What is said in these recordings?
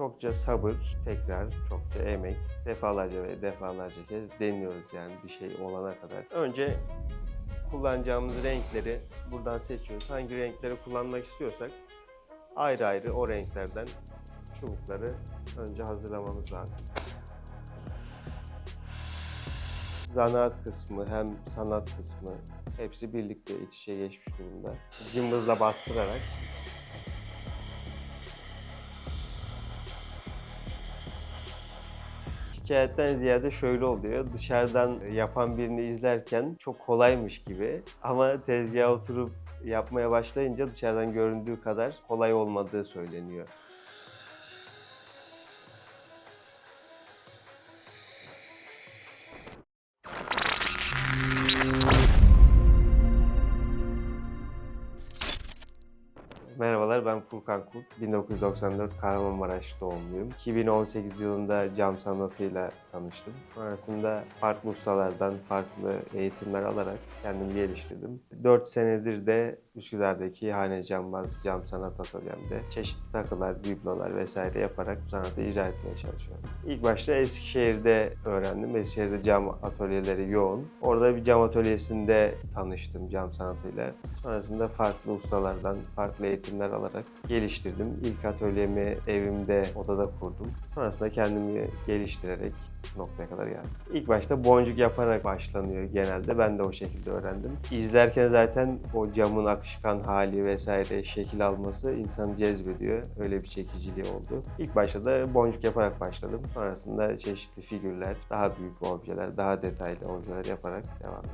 Çokça sabır, tekrar, çokça emek, defalarca ve defalarca kez deniyoruz yani bir şey olana kadar. Önce kullanacağımız renkleri buradan seçiyoruz. Hangi renkleri kullanmak istiyorsak ayrı ayrı o renklerden çubukları önce hazırlamamız lazım. Zanaat kısmı hem sanat kısmı hepsi birlikte iç içe geçmiş durumda. Cımbızla bastırarak Şikayetten ziyade şöyle oluyor. Dışarıdan yapan birini izlerken çok kolaymış gibi ama tezgaha oturup yapmaya başlayınca dışarıdan göründüğü kadar kolay olmadığı söyleniyor. Merhabalar ben Furkan Kurt. 1994 Kahramanmaraş doğumluyum. 2018 yılında cam sanatıyla tanıştım. Sonrasında farklı ustalardan farklı eğitimler alarak kendimi geliştirdim. 4 senedir de Üsküdar'daki Hane Cambaz Cam Sanat Atölyem'de çeşitli takılar, biblolar vesaire yaparak bu sanatı icra etmeye çalışıyorum. İlk başta Eskişehir'de öğrendim. Eskişehir'de cam atölyeleri yoğun. Orada bir cam atölyesinde tanıştım cam sanatıyla. Sonrasında farklı ustalardan farklı eğitimler alarak geliştirdim. İlk atölyemi evimde, odada kurdum. Sonrasında kendimi geliştirerek noktaya kadar geldim. İlk başta boncuk yaparak başlanıyor genelde. Ben de o şekilde öğrendim. İzlerken zaten o camın akışkan hali vesaire şekil alması insanı cezbediyor. Öyle bir çekiciliği oldu. İlk başta da boncuk yaparak başladım. Sonrasında çeşitli figürler, daha büyük objeler, daha detaylı objeler yaparak devam ettim.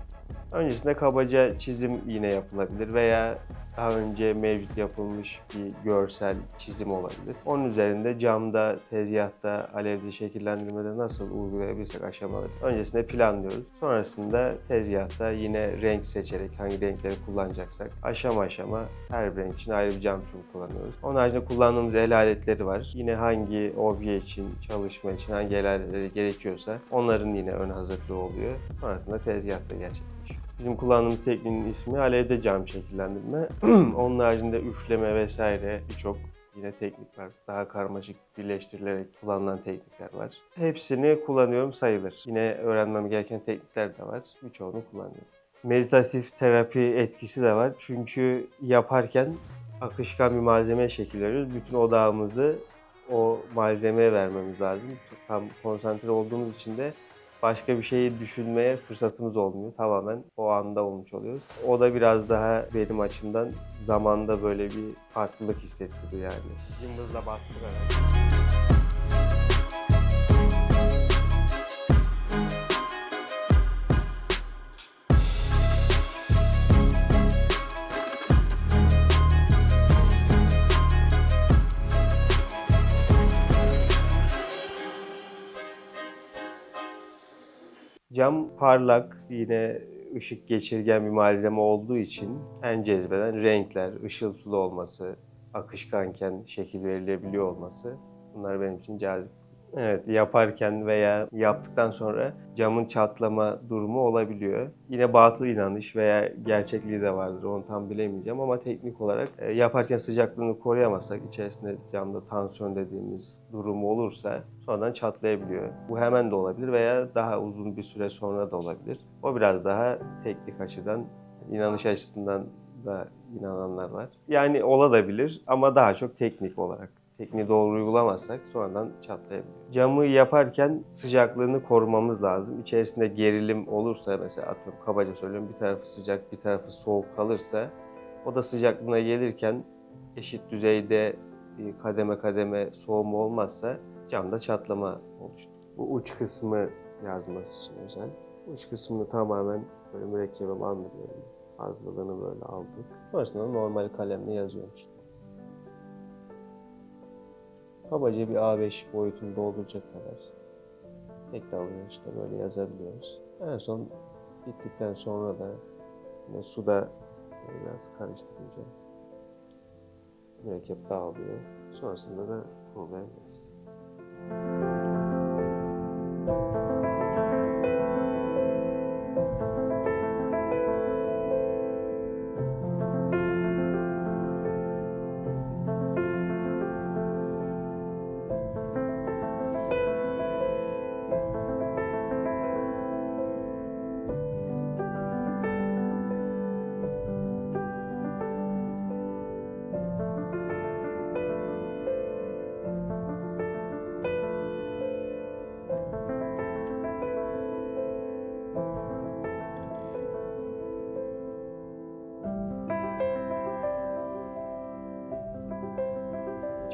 Öncesinde kabaca çizim yine yapılabilir veya daha önce mevcut yapılmış bir görsel çizim olabilir. Onun üzerinde camda, tezgahta, alevde şekillendirmede nasıl uygulayabilirsek aşamaları öncesinde planlıyoruz. Sonrasında tezgahta yine renk seçerek hangi renkleri kullanacaksak aşama aşama her renk için ayrı bir cam çubuğu kullanıyoruz. Onun haricinde kullandığımız el aletleri var. Yine hangi obje için, çalışma için hangi el aletleri gerekiyorsa onların yine ön hazırlığı oluyor. Sonrasında tezgahta gerçekleşiyor. Bizim kullandığımız tekniğin ismi alevde cam şekillendirme. Onun haricinde üfleme vesaire birçok yine teknik var. Daha karmaşık birleştirilerek kullanılan teknikler var. Hepsini kullanıyorum sayılır. Yine öğrenmem gereken teknikler de var. Birçoğunu kullanıyorum. Meditatif terapi etkisi de var. Çünkü yaparken akışkan bir malzemeye şekil. Bütün odağımızı o malzemeye vermemiz lazım. Tam konsantre olduğumuz için de başka bir şeyi düşünmeye fırsatımız olmuyor. Tamamen o anda olmuş oluyoruz. O da biraz daha benim açımdan zamanda böyle bir farklılık hissettiriyor yani. Cımbızla bastırarak. Cam parlak, yine ışık geçirgen bir malzeme olduğu için en cezbeden renkler, ışıltılı olması, akışkanken şekil verilebiliyor olması bunlar benim için cazip. Evet, yaparken veya yaptıktan sonra camın çatlama durumu olabiliyor. Yine batıl inanış veya gerçekliği de vardır, onu tam bilemeyeceğim ama teknik olarak e, yaparken sıcaklığını koruyamazsak içerisinde camda tansiyon dediğimiz durumu olursa sonradan çatlayabiliyor. Bu hemen de olabilir veya daha uzun bir süre sonra da olabilir. O biraz daha teknik açıdan, inanış açısından da inananlar var. Yani olabilir ama daha çok teknik olarak tekniği doğru uygulamazsak sonradan çatlayabilir. Camı yaparken sıcaklığını korumamız lazım. İçerisinde gerilim olursa mesela atıyorum kabaca söylüyorum bir tarafı sıcak bir tarafı soğuk kalırsa o da sıcaklığına gelirken eşit düzeyde bir kademe kademe soğuma olmazsa camda çatlama oluşur. Bu uç kısmı yazması için özel. Uç kısmını tamamen böyle mürekkebe bandırıyorum. Fazlalığını böyle aldık. Sonrasında normal kalemle yazıyorum işte. Kabaca bir A5 boyutunda olacak kadar. Tek dalga işte böyle yazabiliyoruz. En son bittikten sonra da yine suda böyle biraz karıştırınca mürekkep dağılıyor. Sonrasında da kurulayabiliriz.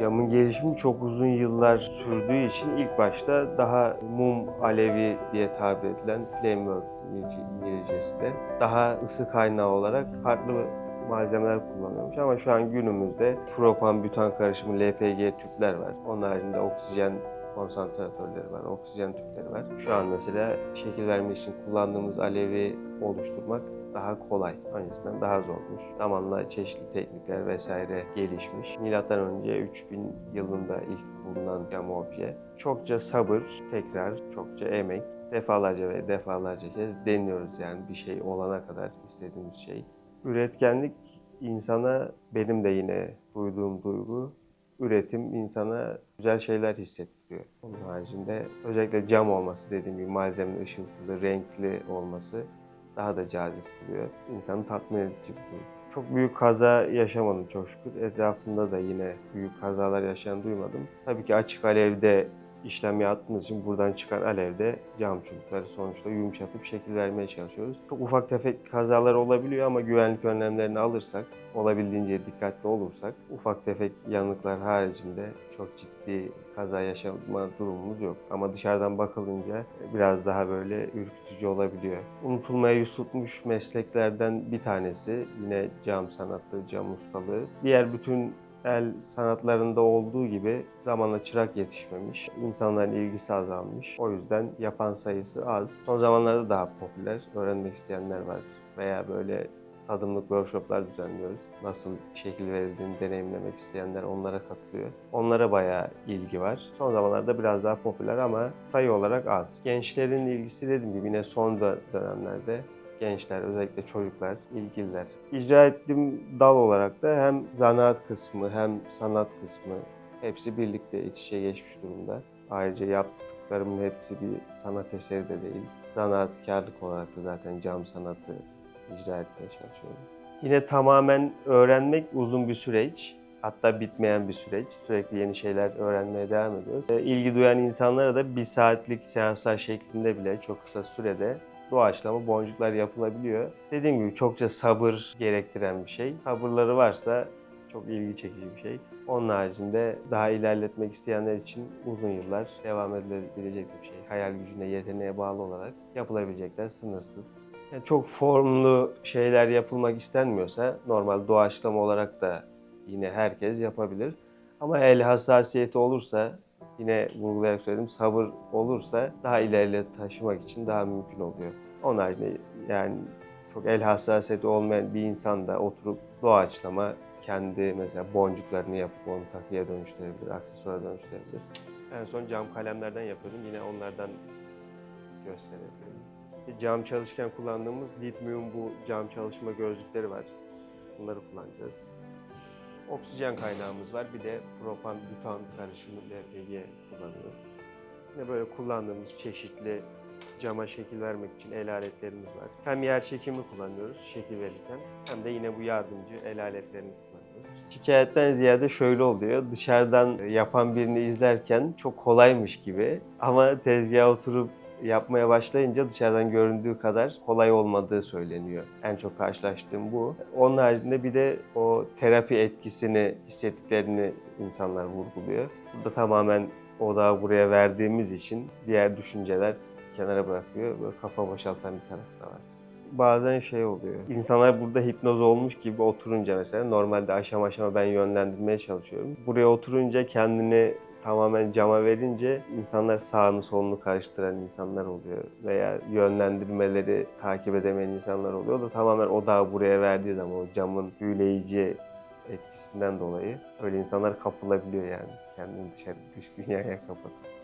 Camın gelişimi çok uzun yıllar sürdüğü için ilk başta daha mum alevi diye tabir edilen flamework İngilizcesi de daha ısı kaynağı olarak farklı malzemeler kullanıyormuş ama şu an günümüzde propan butan karışımı LPG tüpler var. Onun haricinde oksijen konsantratörleri var, oksijen tüpleri var. Şu an mesela şekil vermek için kullandığımız alevi oluşturmak daha kolay. Öncesinden daha zormuş. Zamanla çeşitli teknikler vesaire gelişmiş. Milattan önce 3000 yılında ilk bulunan cam obje. Çokça sabır, tekrar, çokça emek, defalarca ve defalarca kez deniyoruz yani bir şey olana kadar istediğimiz şey. Üretkenlik insana benim de yine duyduğum duygu üretim insana güzel şeyler hissettiriyor. Onun haricinde özellikle cam olması dediğim gibi malzemenin ışıltılı, renkli olması daha da cazip kılıyor. İnsanı tatmin edici durum. Çok büyük kaza yaşamadım çok şükür. Etrafımda da yine büyük kazalar yaşayan duymadım. Tabii ki açık alevde işlem yaptığımız için buradan çıkan alevde cam çubukları sonuçta yumuşatıp şekil vermeye çalışıyoruz. Çok ufak tefek kazalar olabiliyor ama güvenlik önlemlerini alırsak, olabildiğince dikkatli olursak ufak tefek yanıklar haricinde çok ciddi kaza yaşama durumumuz yok. Ama dışarıdan bakılınca biraz daha böyle ürkütücü olabiliyor. Unutulmaya yüz tutmuş mesleklerden bir tanesi yine cam sanatı, cam ustalığı. Diğer bütün el sanatlarında olduğu gibi zamanla çırak yetişmemiş, insanların ilgisi azalmış. O yüzden yapan sayısı az. Son zamanlarda daha popüler, öğrenmek isteyenler var veya böyle tadımlık workshoplar düzenliyoruz. Nasıl şekil verildiğini deneyimlemek isteyenler onlara katılıyor. Onlara bayağı ilgi var. Son zamanlarda biraz daha popüler ama sayı olarak az. Gençlerin ilgisi dediğim gibi yine son dö- dönemlerde gençler, özellikle çocuklar, ilgililer. İcra ettiğim dal olarak da hem zanaat kısmı hem sanat kısmı hepsi birlikte iç içe geçmiş durumda. Ayrıca yaptıklarımın hepsi bir sanat eseri de değil. Zanaatkarlık olarak da zaten cam sanatı icra etmeye çalışıyorum. Yine tamamen öğrenmek uzun bir süreç. Hatta bitmeyen bir süreç. Sürekli yeni şeyler öğrenmeye devam ediyoruz. E, İlgi duyan insanlara da bir saatlik seanslar şeklinde bile çok kısa sürede doğaçlama boncuklar yapılabiliyor. Dediğim gibi çokça sabır gerektiren bir şey. Sabırları varsa çok ilgi çekici bir şey. Onun haricinde daha ilerletmek isteyenler için uzun yıllar devam edilebilecek bir şey. Hayal gücüne, yeteneğe bağlı olarak yapılabilecekler sınırsız. Yani çok formlu şeyler yapılmak istenmiyorsa normal doğaçlama olarak da yine herkes yapabilir. Ama el hassasiyeti olursa yine vurgulayarak söyledim sabır olursa daha ileriye taşımak için daha mümkün oluyor. Onun haricinde yani çok el hassasiyeti olmayan bir insan da oturup doğaçlama kendi mesela boncuklarını yapıp onu takıya dönüştürebilir, aksesuara dönüştürebilir. En son cam kalemlerden yapıyordum. Yine onlardan gösterebilirim. Bir Cam çalışırken kullandığımız lityum bu cam çalışma gözlükleri var. Bunları kullanacağız. Oksijen kaynağımız var. Bir de propan butan karışımı LPG kullanıyoruz. Yine böyle kullandığımız çeşitli cama şekil vermek için el aletlerimiz var. Hem yer çekimi kullanıyoruz şekil verirken hem de yine bu yardımcı el aletlerini kullanıyoruz. Şikayetten ziyade şöyle oluyor. Dışarıdan yapan birini izlerken çok kolaymış gibi ama tezgaha oturup yapmaya başlayınca dışarıdan göründüğü kadar kolay olmadığı söyleniyor. En çok karşılaştığım bu. Onun haricinde bir de o terapi etkisini hissettiklerini insanlar vurguluyor. Burada tamamen odağı buraya verdiğimiz için diğer düşünceler kenara bırakıyor. Böyle kafa boşaltan bir taraf da var. Bazen şey oluyor. İnsanlar burada hipnoz olmuş gibi oturunca mesela normalde aşama aşama ben yönlendirmeye çalışıyorum. Buraya oturunca kendini tamamen cama verince insanlar sağını solunu karıştıran insanlar oluyor veya yönlendirmeleri takip edemeyen insanlar oluyor. Da tamamen odağı buraya verdiği zaman o camın büyüleyici etkisinden dolayı öyle insanlar kapılabiliyor yani kendini dışarı dış dünyaya kapatıp.